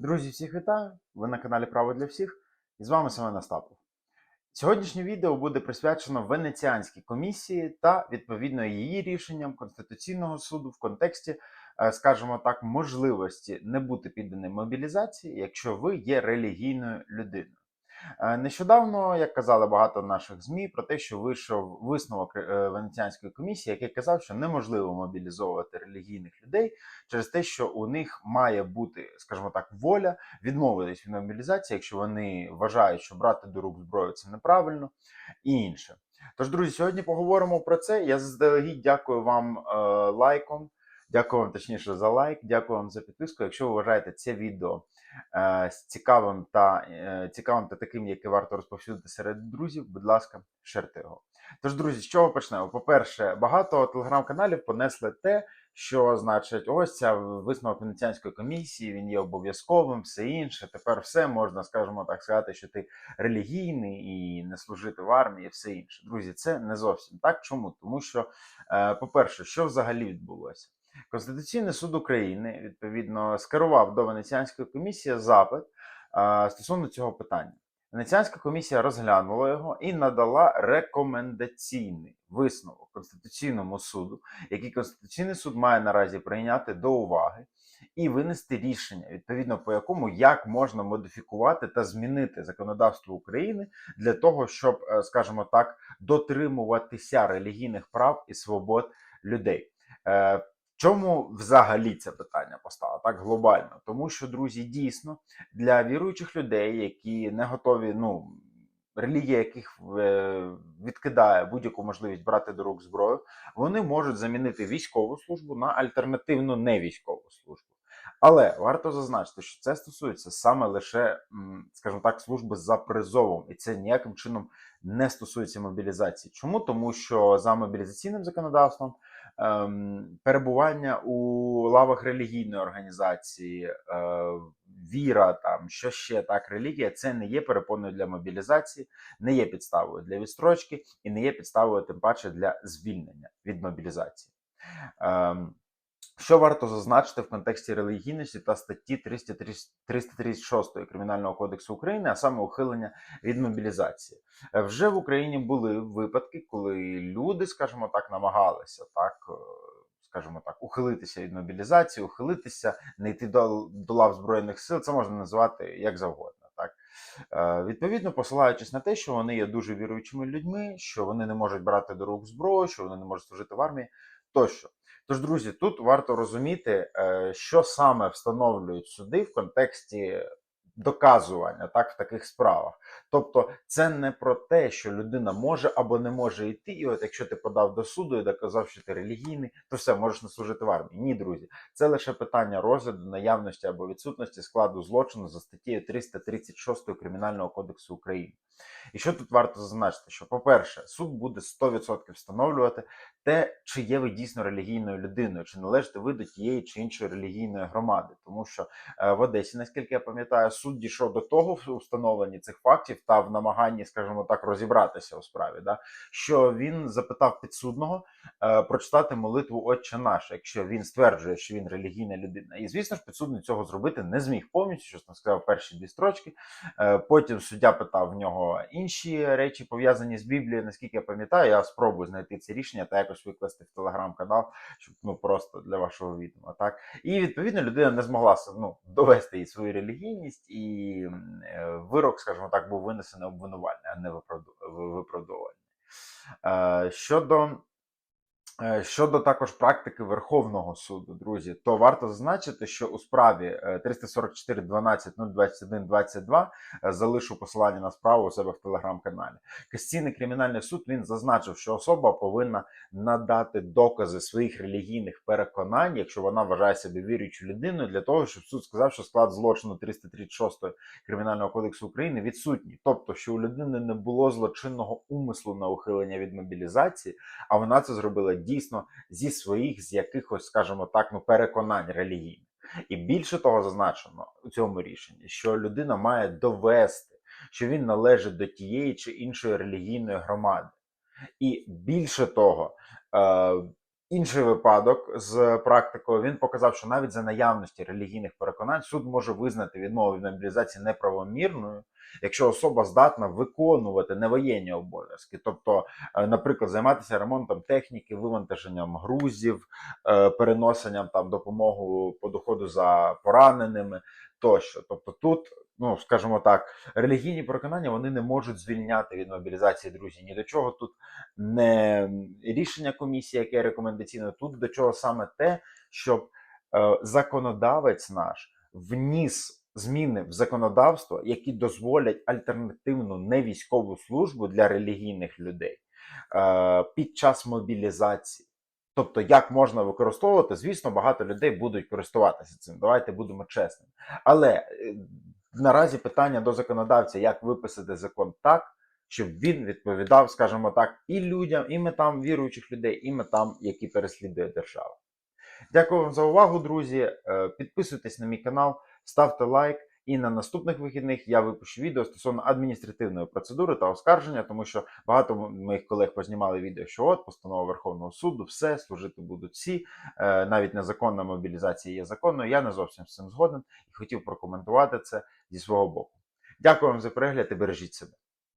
Друзі, всіх вітаю! Ви на каналі Право для всіх і з вами Семен Остапов. Сьогоднішнє відео буде присвячено Венеціанській комісії та відповідно її рішенням Конституційного суду в контексті, е, скажімо так, можливості не бути підданим мобілізації, якщо ви є релігійною людиною. Е, Нещодавно, як казали багато наших ЗМІ, про те, що вийшов висновок е, Венеціанської комісії, який казав, що неможливо мобілізовувати релігійних людей через те, що у них має бути, скажімо так, воля відмовитись від мобілізації, якщо вони вважають, що брати до рук зброю це неправильно і інше. Тож, друзі, сьогодні поговоримо про це. Я заздалегідь дякую вам е, лайком. Дякую вам точніше за лайк, дякую вам за підписку. Якщо ви вважаєте це відео е, з цікавим та е, цікавим та таким, яке варто розповсюдити серед друзів, будь ласка, шерте його. Тож, друзі, з чого почнемо? По-перше, багато телеграм-каналів понесли те, що значить, ось ця висновок Венеціанської комісії, він є обов'язковим, все інше. Тепер все можна, скажімо так, сказати, що ти релігійний і не служити в армії, все інше. Друзі, це не зовсім так. Чому? Тому що, е, по-перше, що взагалі відбулося? Конституційний суд України відповідно скерував до Венеціанської комісії запит е, стосовно цього питання. Венеціанська комісія розглянула його і надала рекомендаційний висновок Конституційному суду, який Конституційний суд має наразі прийняти до уваги і винести рішення, відповідно по якому як можна модифікувати та змінити законодавство України для того, щоб, е, скажімо так, дотримуватися релігійних прав і свобод людей. Чому взагалі це питання постало так глобально? Тому що, друзі, дійсно для віруючих людей, які не готові, ну релігія яких е, відкидає будь-яку можливість брати до рук зброю, вони можуть замінити військову службу на альтернативну невійськову службу. Але варто зазначити, що це стосується саме лише, скажімо так, служби за призовом, і це ніяким чином не стосується мобілізації. Чому? Тому що за мобілізаційним законодавством перебування у лавах релігійної організації, е, віра, там що ще так, релігія, це не є перепоною для мобілізації, не є підставою для відстрочки і не є підставою, тим паче, для звільнення від мобілізації. Що варто зазначити в контексті релігійності та статті 330 336 Кримінального кодексу України, а саме ухилення від мобілізації? Е, Вже в Україні були випадки, коли люди, скажімо так, намагалися так. е, Скажімо так, ухилитися від мобілізації, ухилитися, не йти до, до лав збройних сил. Це можна називати як завгодно. Так е, відповідно, посилаючись на те, що вони є дуже віруючими людьми, що вони не можуть брати до рук зброю, що вони не можуть служити в армії, тощо. Тож, друзі, тут варто розуміти, е, що саме встановлюють суди в контексті доказування так в таких справах. Тобто, це не про те, що людина може або не може йти, і от якщо ти подав до суду і доказав, що ти релігійний, то все можеш не служити в армії. Ні, друзі, це лише питання розгляду наявності або відсутності складу злочину за статтею 336 Кримінального кодексу України. І що тут варто зазначити? Що, по-перше, суд буде 100% встановлювати те, чи є ви дійсно релігійною людиною, чи належите ви до тієї чи іншої релігійної громади, тому що е, в Одесі, наскільки я пам'ятаю, суд дійшов до того в встановленні цих фактів та в намаганні, скажімо так, розібратися у справі, да, що він запитав підсудного е, прочитати молитву Отче наш, якщо він стверджує, що він релігійна людина. І звісно ж, підсудний цього зробити не зміг повністю, що там сказав перші дві строчки. Е, потім суддя питав в нього інші речі, пов'язані з Біблією. Наскільки я пам'ятаю, я спробую знайти це рішення та якось викласти в телеграм-канал, щоб ну просто для вашого відома. Так і відповідно людина не змогла ну, довести їй свою релігійність, і м, е, вирок, скажімо так, був винесений обвинувальний, а не виправдовувальний. Е, Щодо Щодо також практики Верховного суду, друзі, то варто зазначити, що у справі е, 344 12 021 22 е, залишу посилання на справу у себе в телеграм-каналі. Касційний кримінальний суд він зазначив, що особа повинна надати докази своїх релігійних переконань, якщо вона вважає себе віруючою людиною, для того, щоб суд сказав, що склад злочину 336 Кримінального кодексу України відсутній, тобто, що у людини не було злочинного умислу на ухилення від мобілізації, а вона це зробила дійсно зі своїх, з якихось, скажімо так, ну переконань релігійних. І більше того зазначено у цьому рішенні, що людина має довести, що він належить до тієї чи іншої релігійної громади. І більше того, е, Інший випадок з практикою він показав, що навіть за наявності релігійних переконань суд може визнати відмову від мобілізації неправомірною, якщо особа здатна виконувати невоєнні обов'язки, тобто, е, наприклад, займатися ремонтом техніки, вивантаженням грузів, е, переносенням там допомогу по доходу за пораненими тощо. Тобто тут, ну скажімо так, релігійні переконання вони не можуть звільняти від мобілізації друзі. Ні до чого тут не рішення комісії, яке рекомендаційне, тут до чого саме те, щоб е, законодавець наш вніс зміни в законодавство, які дозволять альтернативну невійськову службу для релігійних людей е, під час мобілізації. Тобто, як можна використовувати, звісно, багато людей будуть користуватися цим. Давайте будемо чесними. Але е, наразі питання до законодавця, як виписати закон так, щоб він відповідав, скажімо так, і людям, і метам віруючих людей, і метам, які переслідує держава. Дякую вам за увагу, друзі. Е, Підписуйтесь на мій канал, ставте лайк. І на наступних вихідних я випущу відео стосовно адміністративної процедури та оскарження, тому що багато моїх колег познімали відео, що от постанова Верховного суду, все служити будуть всі. Е, Навіть незаконна мобілізація є законною. Я не зовсім з цим згоден і хотів прокоментувати це зі свого боку. Дякую вам за перегляд і бережіть себе.